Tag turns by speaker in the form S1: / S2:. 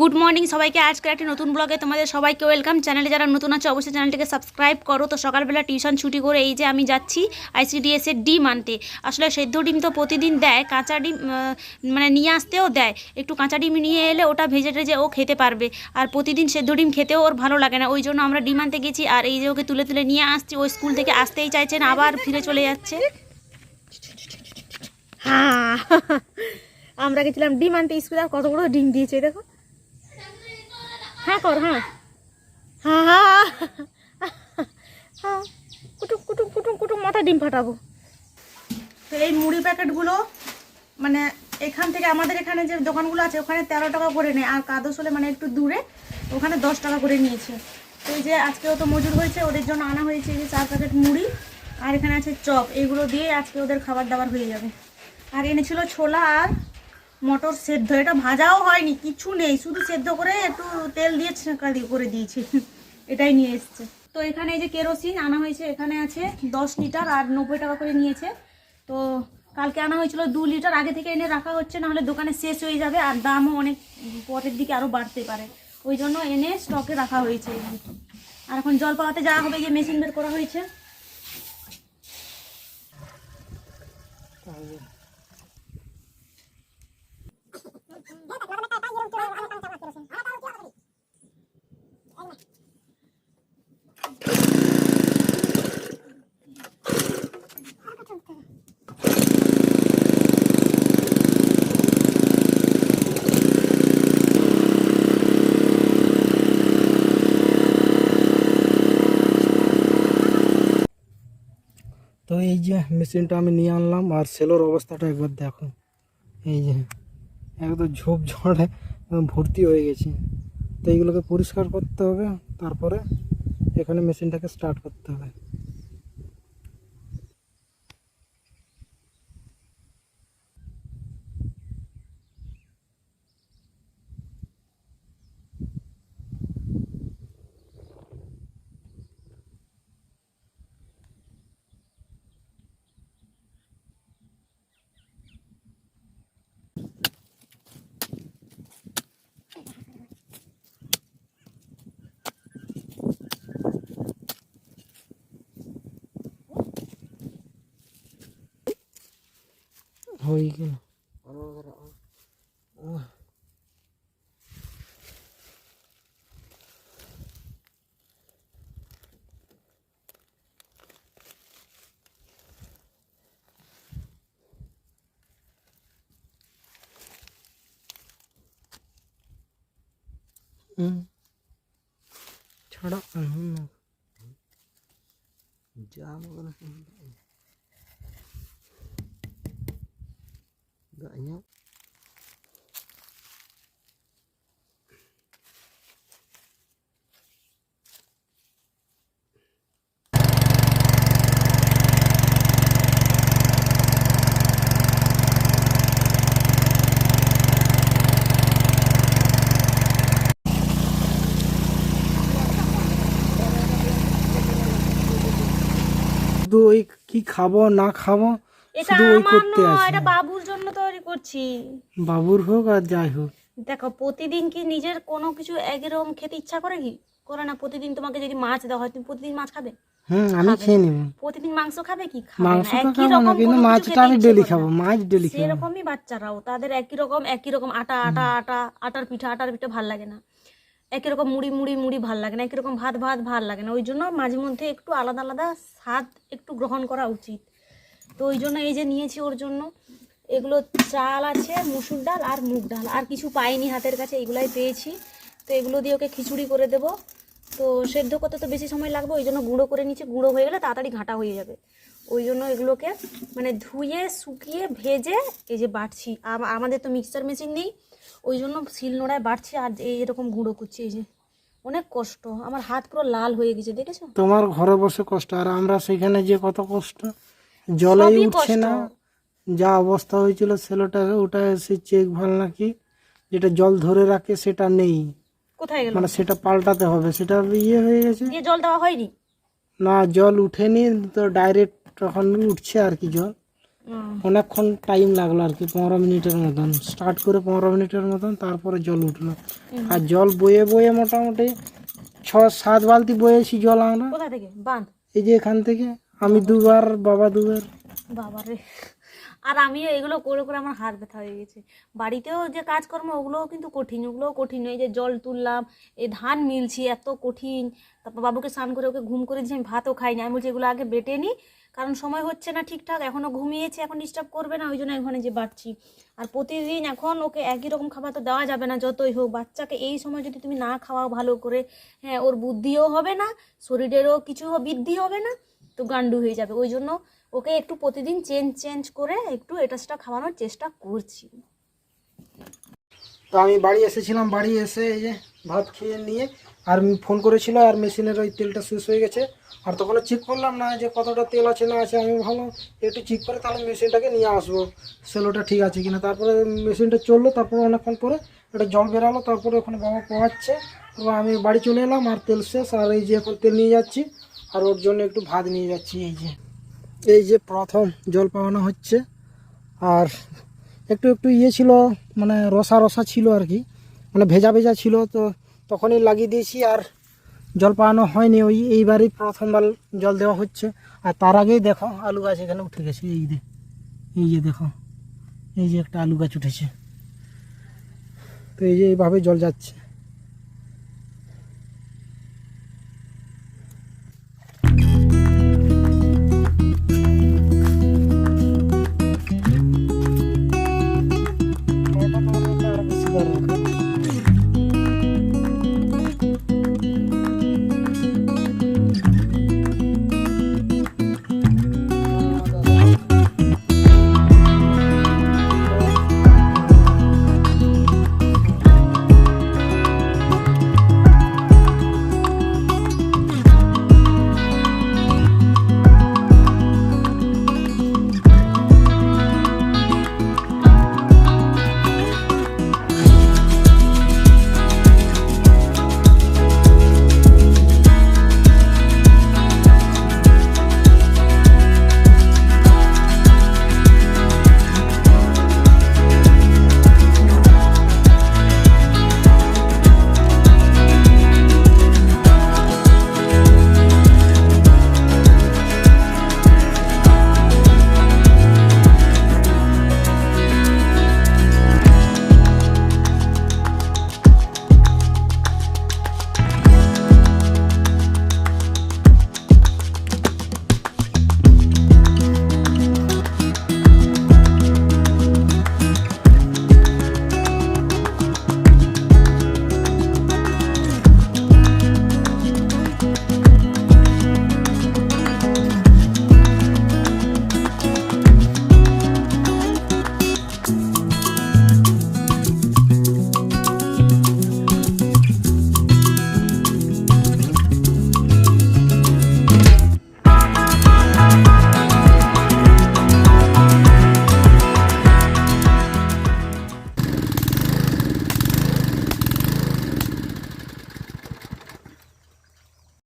S1: Good morning সবাইকে। আজকে একটি নতুন ব্লগে তোমাদের সবাইকে ওয়েলকাম চ্যানেলে যারা নতুন আছে, অবশ্যই চ্যানেলটিকে সাবস্ক্রাইব করো। তো সকালবেলা টিউশন ছুটি করে এই যে আমি যাচ্ছি আইসিডিএস এর ডিম আনতে। আসলে সেদ্ধ ডিম তো প্রতিদিন দেয়, কাঁচা ডিম মানে নিয়ে আসতেও দেয়। একটু কাঁচা ডিম নিয়ে এলে ওটা ভেজে টেজে ও খেতে পারবে। আর প্রতিদিন সেদ্ধ ডিম খেতেও ওর ভালো লাগে না। ওই জন্য আমরা ডিম আনতে গেছি আর এই যে ওকে তুলে তুলে নিয়ে আসছি। ওই স্কুল থেকে আসতেই চাইছে না, আবার ফিরে চলে যাচ্ছে।
S2: আমরা গেছিলাম ডিম আনতে। স্কুলে কত বড় ডিম দিয়েছে, দেখো। হ্যাঁ কর হ্যাঁ। হ্যাঁ হ্যাঁ হ্যাঁ কুটুম কুটুম কুটুম কুটুম, মাথা ডিম ফাটাবো।
S1: তো এই মুড়ি প্যাকেটগুলো মানে এখান থেকে আমাদের এখানে যে দোকানগুলো আছে, ওখানে তেরো টাকা করে নেয়। আর কাদোস হলে মানে একটু দূরে, ওখানে দশ টাকা করে নিয়েছে। তো এই যে আজকেও তো মজুর হয়েছে, ওদের জন্য আনা হয়েছে যে চার প্যাকেট মুড়ি, আর এখানে আছে চপ। এগুলো দিয়ে আজকে ওদের খাবার দাবার হয়ে যাবে। আর এনেছিল ছোলা আর মটর সেদ্ধ, এটা ভাজাও হয়নি, কিছু নেই, শুধু সেদ্ধ করে একটু তেল দিয়ে ছেঁকা দিয়ে করে দিয়েছি। এটাই নিয়ে এসছে। তো এখানে এই যে কেরোসিন আনা হয়েছে, এখানে আছে দশ লিটার আর নব্বই টাকা করে নিয়েছে। তো কালকে আনা হয়েছিল দু লিটার, আগে থেকে এনে রাখা হচ্ছে, নাহলে দোকানে শেষ হয়ে যাবে আর দামও অনেক পরের দিকে আরও বাড়তে পারে। ওই জন্য এনে স্টকে রাখা হয়েছে। আর এখন জল পাওয়াতে যাওয়া হবে গিয়ে মেশিন বের করা হয়েছে।
S3: তো এই যে মেশিনটা আমি নিয়ে আনলাম আর সেলোর অবস্থাটা একবার দেখো এই যে একদম ঝোপ ঝড়ে একদম ভর্তি হয়ে গেছে। তো এইগুলোকে পরিষ্কার করতে হবে, তারপরে এখানে মেশিনটাকে স্টার্ট করতে হবে। হয়ে গেল হুম ছাড়া হুম যা Gak nyok. শুধু ওই কি খাব না খাব
S1: এটা আমার নয় এটা বাবুর জন্য তৈরি করছি।
S3: বাবুর হোক আর যাই হোক।
S1: দেখো প্রতিদিন কি নিজের কোনো কিছু একরকম খেতে ইচ্ছা করে কি? করে না প্রতিদিন তোমাকে যদি মাছ দেওয়া হয় তুমি প্রতিদিন মাছ খাবে?
S3: হুম আমি খেয়ে নেব।
S1: প্রতিদিন মাংস খাবে কি?
S3: মাংস খাব না কিন্তু মাছটা আমি ডেলি খাব মাছ ডেলি খাব।
S1: সেরকমই বাচ্চারাও তাদের একই রকম একই রকম আটা আটা আটা আটার পিঠা আটার পিঠা ভালো লাগে না। একই রকম মুড়ি মুড়ি মুড়ি ভালো লাগে না। একই রকম ভাত ভাত ভালো লাগে না। ওই জন্য মাঝে মধ্যে একটু আলাদা আলাদা স্বাদ একটু গ্রহণ করা উচিত। তো ওই জন্য এই যে নিয়েছি ওর জন্য, এগুলো চাল আছে, মুসুর ডাল আর মুগ ডাল। আর কিছু পাইনি হাতের কাছে এগুলাই পেয়েছি। তো এগুলো দিয়ে ওকে খিচুড়ি করে দেবো। তো সেদ্ধ করতে তো বেশি সময় লাগবে, ওই জন্য গুঁড়ো করে নিচ্ছে গুঁড়ো হয়ে গেলে তাড়াতাড়ি ঘাঁটা হয়ে যাবে। ওই জন্য এগুলোকে মানে ধুয়ে, শুকিয়ে, ভেজে, এই যে বাটছি। আমাদের তো মিক্সচার মেশিন নেই, ওই জন্য শিলনোড়ায় বাটছি আর এই এরকম গুঁড়ো করছি, এই যে। অনেক কষ্ট, আমার হাত পুরো লাল হয়ে গেছে, দেখেছ?
S3: তোমার ঘরে বসে কষ্ট, আর আমরা সেখানে যে কত কষ্ট। জলেই উঠছে না। যা অবস্থা হয়েছিল সেলোটাকে ওটা এসে চেক ভালো নাকি? যেটা জল ধরে রাখে সেটা নেই।
S1: কোথায় গেল?
S3: মানে সেটা পাল্টাতে হবে সেটা ইয়ে হয়ে গেছে।
S1: দিয়ে জল দেওয়া হয়নি?
S3: না জল উঠেনি তো ডাইরেক্ট তখন উঠছে আর কি জল। অনেকক্ষণ টাইম লাগল আর কি পনেরো মিনিটের মতন। স্টার্ট করে পনেরো মিনিটের মতন তারপরে জল উঠল। আর জল বয়ে বয়ে মোটামুটি ছ সাত বালতি বয়েছি জল আমরা।
S1: কোথা থেকে? বাঁধ?
S3: এই যে এখান থেকে। আমি দুবার, বাবা দুবার।
S1: বাবারে। আর আমিও এগুলো করে করে আমার হাত ব্যথা হয়ে গেছে। বাড়িতেও যে কাজকর্ম, ওগুলোও কিন্তু কঠিন, ওগুলোও কঠিন। এই যে জল তুললাম, এই ধান মিলছি, এত কঠিন। তারপর বাবুকে স্নান করে ওকে ঘুম করে দিয়েছি আমি ভাতও খাই না আমি বলছি, এগুলো আগে বেটে নিই কারণ সময় হচ্ছে না ঠিকঠাক। এখনও ঘুমিয়েছে, এখন ডিস্টার্ব করবে না। ওই জন্য এখানে যে বাড়ছি। আর প্রতিদিন এখন ওকে একই রকম খাবার তো দেওয়া যাবে না, যতই হোক। বাচ্চাকে এই সময় যদি তুমি না খাওয়াও ভালো করে হ্যাঁ ওর বুদ্ধিও হবে না, শরীরেরও কিছু বৃদ্ধি হবে না। তো গান্ডু হয়ে যাবে। ওই জন্য ওকে একটু প্রতিদিন চেঞ্জ চেঞ্জ করে একটু এটা সেটা খাওয়ানোর চেষ্টা করছি।
S3: তো আমি বাড়ি এসেছিলাম, বাড়ি এসে এই যে ভাত খেয়ে নিয়ে আর ফোন করেছিল আর মেশিনের ওই তেলটা শেষ হয়ে গেছে। আর তখন চেক করলাম না যে কতটা তেল আছে না আছে, আমি ভালো একটু চেক করে তাহলে মেশিনটাকে নিয়ে আসব। সেলোটা ঠিক আছে কিনা? তারপরে মেশিনটা চলল, তারপরে অনেকক্ষণ পরে একটা জল বেরালো, তারপরে ওখানে বাবা পোহাচ্ছে আমি বাড়ি চলে এলাম আর তেল শেষ, আর এই যে এখন তেল নিয়ে যাচ্ছি। আর ওর জন্য একটু ভাত নিয়ে যাচ্ছি, এই যে। এই যে প্রথম জল পাওয়ানো হচ্ছে। আর একটু একটু ইয়ে ছিল মানে রসা রসা ছিল আর কি। মানে ভেজা ভেজা ছিল, তো তখনই লাগিয়ে দিয়েছি আর জল পাওয়ানো হয়নি। ওই এইবারই প্রথমবার জল দেওয়া হচ্ছে। আর তার আগেই দেখো, আলু গাছ এখানে উঠে গেছে, এই যে। এই যে দেখো, এই যে একটা আলু গাছ উঠেছে। তো এই যে এইভাবে জল যাচ্ছে। Thank you.